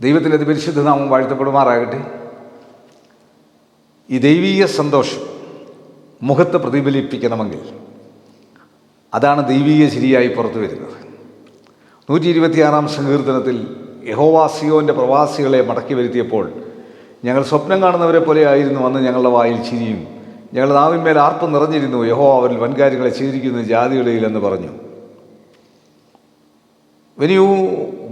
ദൈവത്തിന്റെ അതിപരിശുദ്ധ നാമം വാഴ്ത്തപ്പെടുമാറാകട്ടെ. ഈ ദൈവീയ സന്തോഷം മുഖത്ത് പ്രതിഫലിപ്പിക്കണമെങ്കിൽ അതാണ് ദൈവീയ ചിരിയായി പുറത്തു വരുന്നത്. നൂറ്റി ഇരുപത്തിയാറാം സങ്കീർത്തനത്തിൽ യഹോവാസിയോന്റെ പ്രവാസികളെ മടക്കി വരുത്തിയപ്പോൾ ഞങ്ങൾ സ്വപ്നം കാണുന്നവരെ പോലെ ആയിരുന്നു അന്ന് ഞങ്ങളുടെ വായിൽ ചിരിയും. ഞങ്ങളുടെ നാവിന്മേൽ ആർപ്പ് നിറഞ്ഞിരുന്നു. യഹോ അവരിൽ വൻകാര്യങ്ങളെ ചെയ്തിരിക്കുന്നു ജാതികളിൽ എന്ന് പറഞ്ഞു. When you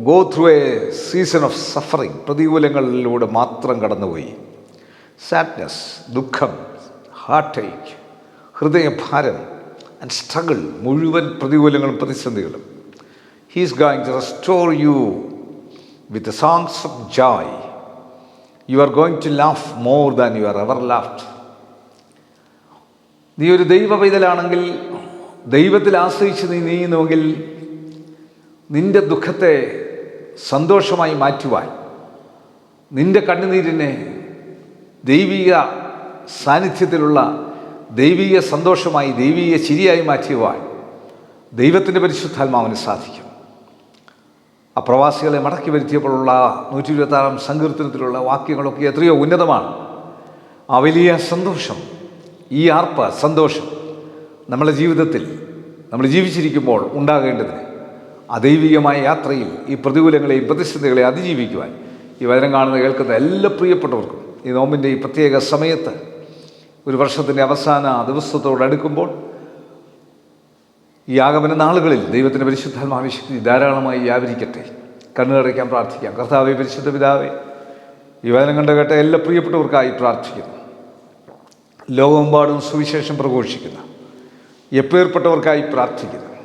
go through a season of suffering പ്രതികൂലങ്ങളിലൂടെ മാത്രം കടന്നുപോയി. സാഡ്നെസ് ദുഃഖം ഹാർട്ട് ഏക്ക് ഹൃദയഭാരം ആൻഡ് സ്ട്രഗിൾ മുഴുവൻ പ്രതികൂലങ്ങളും പ്രതിസന്ധികളും. He's going to restore you with songs of joy you are going to laugh more than you are ever laughed നീ ഒരു ദൈവ പൈതലാണെങ്കിൽ ദൈവത്തിൽ ആശ്രയിച്ച് നീ നീങ്ങുന്നുവെങ്കിൽ നിന്റെ ദുഃഖത്തെ സന്തോഷമായി മാറ്റുവാൻ നിന്റെ കണ്ണുനീരിനെ ദൈവിക സാന്നിധ്യത്തിലുള്ള ദൈവീയ സന്തോഷമായി ദൈവീയ ചിരിയായി മാറ്റിയുവാൻ ദൈവത്തിന്റെ പരിശുദ്ധാത്മാവിന് സാധിക്കും. ആ പ്രവാസികളെ മടക്കി വരുത്തിയപ്പോഴുള്ള നൂറ്റി ഇരുപത്താറാം സങ്കീർത്തനത്തിലുള്ള വാക്യങ്ങളൊക്കെ എത്രയോ ഉന്നതമാണ്. ആ വലിയ സന്തോഷം ഈ ആർപ്പ സന്തോഷം നമ്മുടെ ജീവിതത്തിൽ നമ്മൾ ജീവിച്ചിരിക്കുമ്പോൾ ഉണ്ടാകേണ്ടതിന് അദൈവികമായ യാത്രയിൽ ഈ പ്രതികൂലങ്ങളെയും പ്രതിസന്ധികളെ അതിജീവിക്കുവാൻ ഈ വചനം കാണുന്ന കേൾക്കുന്ന എല്ലാ പ്രിയപ്പെട്ടവർക്കും ഈ നോമ്പിന്റെ ഈ പ്രത്യേക സമയത്ത് ഒരു വർഷത്തിന്റെ അവസാന ദിവസത്തോടടുക്കുമ്പോൾ ഈ ആഗമന നാളുകളിൽ ദൈവത്തിന്റെ പരിശുദ്ധാത്മാവിശക്തി ശക്തി ധാരാളമായി വ്യാപരിക്കട്ടെ. കണ്ണുകടയ്ക്കാൻ പ്രാർത്ഥിക്കാം. കർത്താവെ പരിശുദ്ധ പിതാവേ ഈ വചനം കണ്ട കേട്ട എല്ലാ പ്രിയപ്പെട്ടവർക്കായി പ്രാർത്ഥിക്കുന്നു. ലോകമെമ്പാടും സുവിശേഷം പ്രഘോഷിക്കുന്നു. എപ്പേർപ്പെട്ടവർക്കായി പ്രാർത്ഥിക്കുന്നു.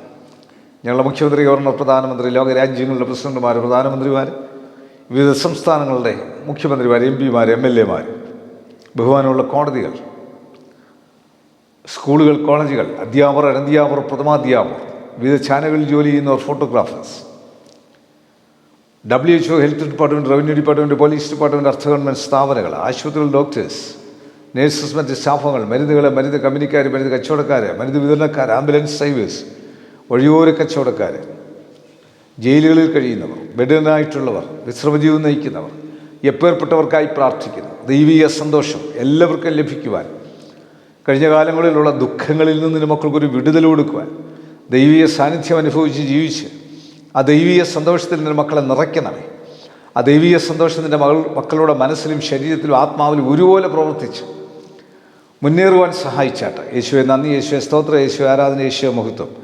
ഞങ്ങളുടെ മുഖ്യമന്ത്രി ഗവർണർ പ്രധാനമന്ത്രി ലോകരാജ്യങ്ങളുടെ പ്രസിഡന്റുമാർ പ്രധാനമന്ത്രിമാർ വിവിധ സംസ്ഥാനങ്ങളുടെ മുഖ്യമന്ത്രിമാർ എം പിമാർ എം എൽ എമാർ ബഹുമാനമുള്ള കോടതികൾ സ്കൂളുകൾ കോളേജുകൾ അധ്യാപകർ അനധ്യാപകർ പ്രഥമാധ്യാപകർ വിവിധ ചാനലുകളിൽ ജോലി ചെയ്യുന്നവർ photographers W H O health department revenue department police department അർത്ഥ ഗവൺമെന്റ് സ്ഥാപനങ്ങൾ ആശുപത്രികൾ ഡോക്ടേഴ്സ് നേഴ്സസ് മറ്റ് സ്റ്റാഫുകൾ മരുന്നുകൾ മരുന്ന് കമ്പനിക്കാർ മരുന്ന് കച്ചവടക്കാർ മരുന്ന് വിതരണക്കാർ ആംബുലൻസ് ഡ്രൈവേഴ്സ് വഴിയോര കച്ചവടക്കാർ ജയിലുകളിൽ കഴിയുന്നവർ ബെഡനായിട്ടുള്ളവർ വിശ്രമജീവൻ നയിക്കുന്നവർ എപ്പേർപ്പെട്ടവർക്കായി പ്രാർത്ഥിക്കുന്നു. ദൈവീയ സന്തോഷം എല്ലാവർക്കും ലഭിക്കുവാൻ കഴിഞ്ഞ കാലങ്ങളിലുള്ള ദുഃഖങ്ങളിൽ നിന്ന് മക്കൾക്കൊരു വിടുതൽ കൊടുക്കുവാൻ ദൈവീയ സാന്നിധ്യം അനുഭവിച്ച് ജീവിച്ച് ആ ദൈവീയ സന്തോഷത്തിൽ നിന്ന് മക്കളെ നിറയ്ക്കണമേ. ആ ദൈവീയ സന്തോഷത്തിന്റെ മകൾ മക്കളുടെ മനസ്സിലും ശരീരത്തിലും ആത്മാവിലും ഒരുപോലെ പ്രവർത്തിച്ച് മുന്നേറുവാൻ സഹായിച്ചാട്ടെ. യേശുവെ നന്ദി. യേശുവെ സ്തോത്ര. യേശു ആരാധന. യേശുവെ മഹത്വം.